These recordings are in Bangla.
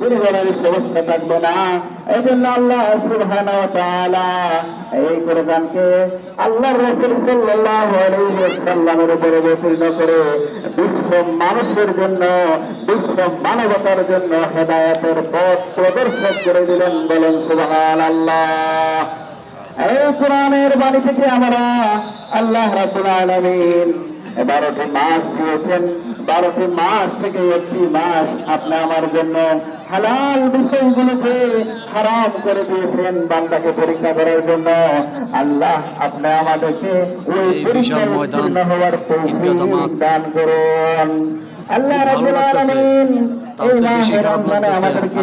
পরিবারের ব্যবস্থা থাকবে না। এই জন্য আল্লাহ তাআলা এই কোরআনকে আল্লাহর রাসূল সাল্লাল্লাহু আলাইহি ওয়াসাল্লামের উপরে অবতীর্ণ করে বিশ্ব মানুষের জন্য, বিশ্ব মানবতার জন্য হেদায়েতের পথ প্রদর্শক করে দিলেন বলেন সুবহানাল্লাহ। এই কোরআনের বাণী থেকে আমরা আল্লাহ রাব্বুল আলামিন বারোটি মাস দিয়েছেন। বারোটি মাস থেকে একটি মাস আপনি আমার জন্য হালাল বিষয়গুলোকে হারাম করে দিয়েছেন বান্দাকে পরীক্ষা করার জন্য। আল্লাহ আপনি আমাদেরকে ওই উত্তীর্ণ হওয়ার তৌফিক দান করুন। আল্লাহ রাব্বুল আলামিন এই খারাপ রমজানে আমাদেরকে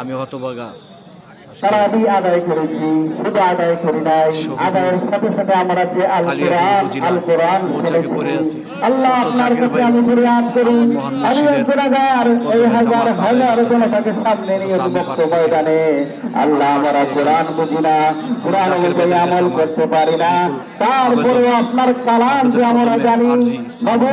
আমি হতবাগা আজকে তারাবি আদায় করেছি শুধু আদায় করি নাই আদায়ের সাথে সাথে আমরা যে আল কোরআন আল কোরআন মৌচাকে পড়ে আছি। আল্লাহ আপনার কাছে আমি ফরিয়াদ করি আমি গুনাহগার এই হাজার হাজার আদায় সামনে নিয়ে মুক্ত ময়দানে। আল্লাহ আমরা কোরআন বুঝি না কোরআন অনুযায়ী আমল করতে পারি না। তারপরে আপনার কালাম যে আমরা জানি বাবা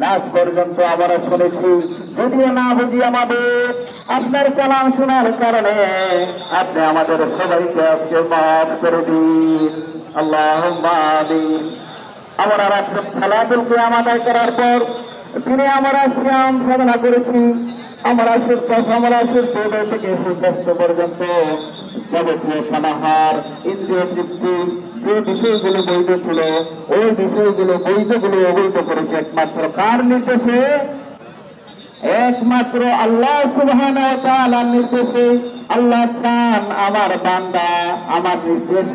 নাচ পর্যন্ত আমরা শুনেছি। যদিও না বুঝি আমাদের, আপনার কালাম শোনার কারণে আপনি আমাদের সবাইকে আজকে মাফ করে দিন। আল্লাহ আমরা রাত্রে খেলাধুল কিয়াম আদায় করার পর দিনে আমরা শ্যাম সাধনা করেছি। আমরা সুস্থ আমরা সুস্থ থেকে সুস্বাস্থ্য পর্যন্ত যাবতীয় সমাহার, ইন্দ্রিয় তৃপ্তি, যে বিষয়গুলো বৈধ ছিল, ওই বিষয়গুলো বৈধগুলো অবৈধ করেছে একমাত্র। কার নির্দেশে? একমাত্র আল্লাহ তাআলার নির্দেশে। আল্লাহ চান আমার বান্দা আমার নির্দেশ